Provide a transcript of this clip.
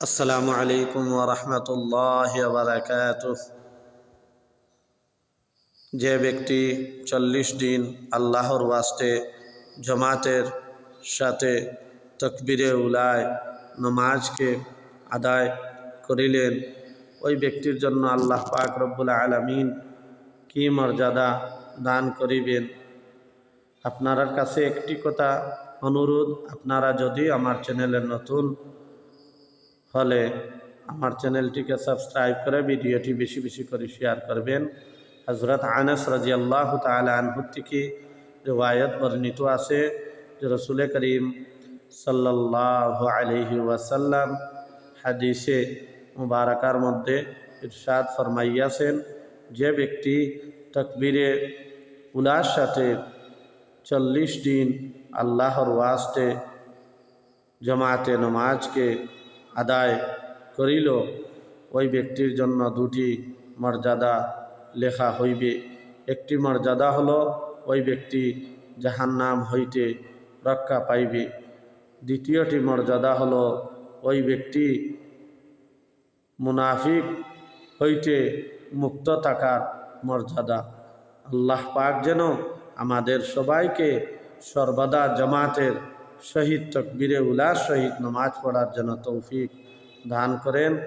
আসসালামু আলাইকুম ওরহমতুল্লাহ বারাকাত যে ব্যক্তি চল্লিশ দিন আল্লাহর ওয়াস্তে জমাতের সাথে তকবিরে উলায় নমাজকে আদায় করিলেন, ওই ব্যক্তির জন্য আল্লাহ পাক রব্বুল আলমিন কি মর্যাদা দান করিবেন? আপনার কাছে একটি কথা অনুরোধ, আপনারা যদি আমার চ্যানেলের নতুন হলে আমার চ্যানেলটিকে সাবস্ক্রাইব করে ভিডিওটি বেশি বেশি করে শেয়ার করবেন হজরত আনস রাজি আল্লাহ তালা আনহু থেকে রিওয়ায়ত বর্ণিত আছে যে রসুল করিম সাল্লাহ আলহি ওয়াসাল্লাম হাদিসে মুবারকার মধ্যে ইরশাদ ফরমাইয়াছেন যে ব্যক্তি তকবীরে উলার সাথে চল্লিশ দিন আল্লাহর ওয়াস্তে জমাতে নমাজকে আদায় করিল, ওই ব্যক্তির জন্য দুটি মর্যাদা লেখা হইবে। একটি মর্যাদা হলো, ওই ব্যক্তি যাহার নাম হইতে রক্ষা পাইবে। দ্বিতীয়টি মর্যাদা হলো, ওই ব্যক্তি মুনাফিক হইতে মুক্ত থাকার মর্যাদা। আল্লাহ পাক যেন আমাদের সবাইকে সর্বদা জামাতের শহীদ তকবীরে উলা শহীদ নমাজ পড়ার জন্য তৌফিক দান করেন।